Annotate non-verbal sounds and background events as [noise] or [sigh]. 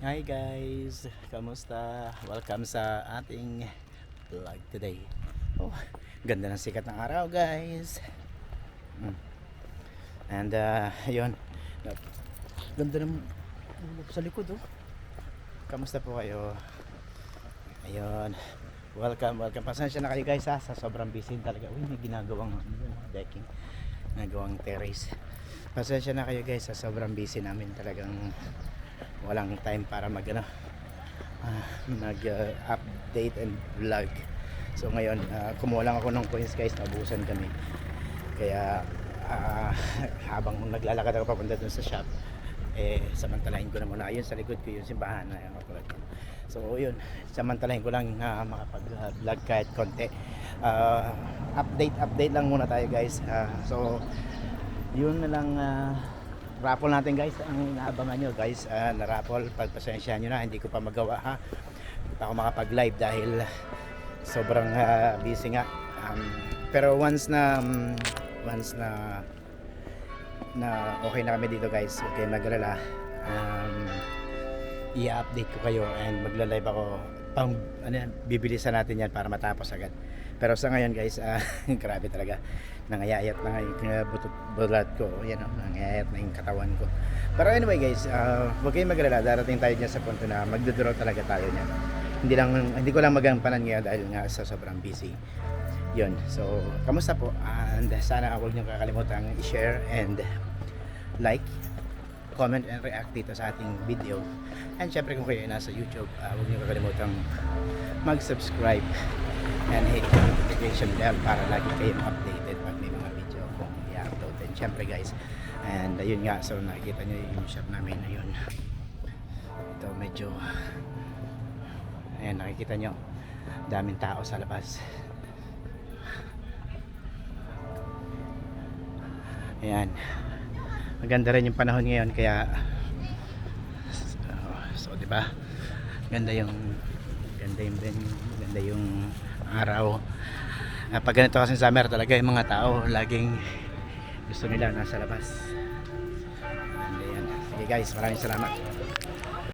Hi guys, kamusta? Welcome sa ating vlog today. Oh, ganda ng sikat ng araw guys. Mm. And uh, yun. Ganda ng sa likod oh. Kamusta po kayo? Ayun. Welcome, welcome. Pasensya na kayo guys ha, sa sobrang busy talaga. Uy, may ginagawang ano decking. Ginagawang terrace. Pasensya na kayo guys sa sobrang busy namin talagang walang time para mag ano, ah, mag uh, update and vlog. So ngayon, ah, kumuha lang ako ng coins guys, nabusan kami. Kaya ah, [laughs] habang naglalakad ako papunta dun sa shop, eh samantalahin ko na muna. Ayun sa likod ko yung simbahan na ko. So yun, samantalahin ko lang na makapag-vlog kahit konti. Ah, update, update lang muna tayo guys. Ah, so yun na lang ah, raffle natin guys. Ang inaabangan nyo guys uh, na raffle pagpasensya nyo na hindi ko pa magawa ha? Hindi pa ako makapag live dahil sobrang ah, busy nga. Um, pero once na um, once na na okay na kami dito guys kayong magalala. Um, i-update ko kayo and magla-live ako pang ano yan, bibilisan natin yan para matapos agad. Pero sa ngayon guys ah, [laughs] grabe talaga. Nangayayat na nga yung uh, butot ko. Yan o nangayayat na yung katawan ko. Pero anyway guys uh, huwag kayong magalala. Darating tayo dyan sa punto na magdodoro talaga tayo niyan. Hindi lang hindi ko lang magampanan ngayon dahil nga sa sobrang busy. Yun. So kamusta po? And sana huwag niyo kakalimutan i-share and like comment and react dito sa ating video. And syempre kung kayo ay nasa YouTube uh, huwag niyo kakalimutan mag-subscribe and hit the notification bell para lagi kayong updated pag may mga video kung i-upload. And syempre guys and ayun nga so nakikita nyo yung shop namin ayun. Ito medyo ayan nakikita nyo daming tao sa labas. Ayan maganda rin yung panahon ngayon kaya so, so di ba? Ganda yung ganda yung ganda yung araw. Ah, pag ganito kasi summer talaga yung mga tao laging gusto nila nasa labas. And ayan sige guys maraming salamat